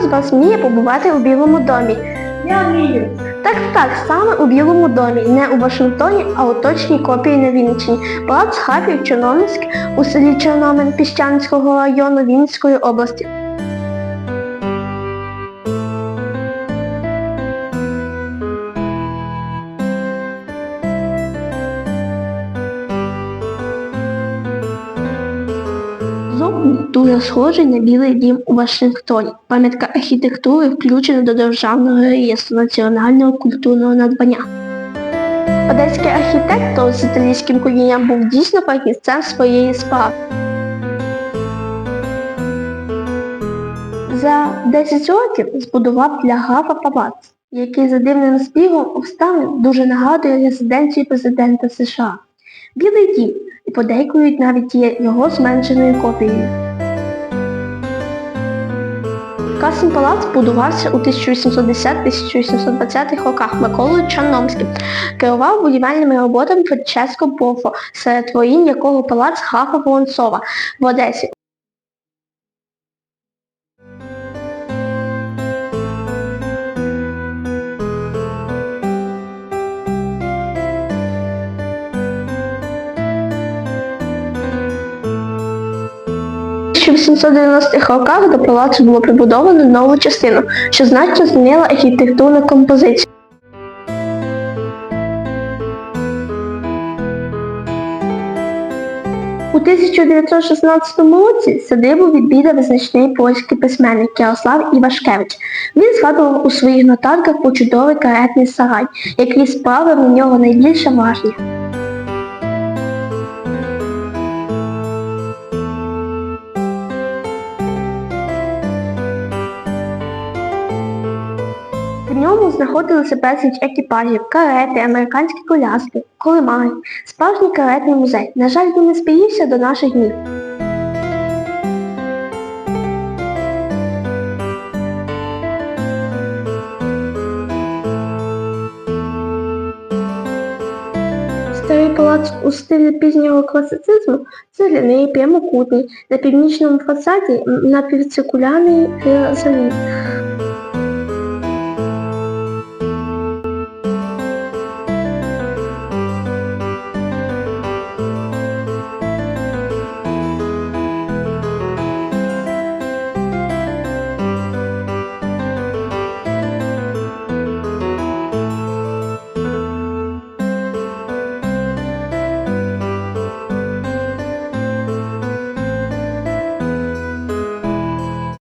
вас вміє побувати у Білому домі? Я вмію. Так, так, саме у Білому домі, не у Вашингтоні, а у точній копії на Вінниччині. Палац Хапів Чорномськ у селі Чорномен Піщанського району Вінницької області. Зовні дуже схожий на Білий дім у Вашингтоні. Пам'ятка архітектури включена до Державного реєстру національного культурного надбання. Одеський архітектор з італійським корінням був дійсно фахівцем своєї справи. За 10 років збудував для графа палац, який за дивним збігом обставин дуже нагадує резиденцію президента США. Білий дім і подейкують навіть його зменшеною копією. Касим палац будувався у 1810-1820 роках Миколою Чорномським. Керував будівельними роботами Франческо Бофо, серед воїн якого палац графа Волонцова в Одесі. 1890-х роках до палацу було прибудовано нову частину, що значно змінила архітектурну композицію. У 1916 році садибу відвідав визначний польський письменник Ярослав Івашкевич. Він згадував у своїх нотатках про чудовий каретний сарай, який справив на нього найбільше враження. В ньому знаходилися безліч екіпажів, карети, американські коляски, колимаги, справжній каретний музей. На жаль, він не зберігся до наших днів. Старий палац у стилі пізнього класицизму цегляний, прямокутний, на північному фасаді напівциркулярний ризаліт.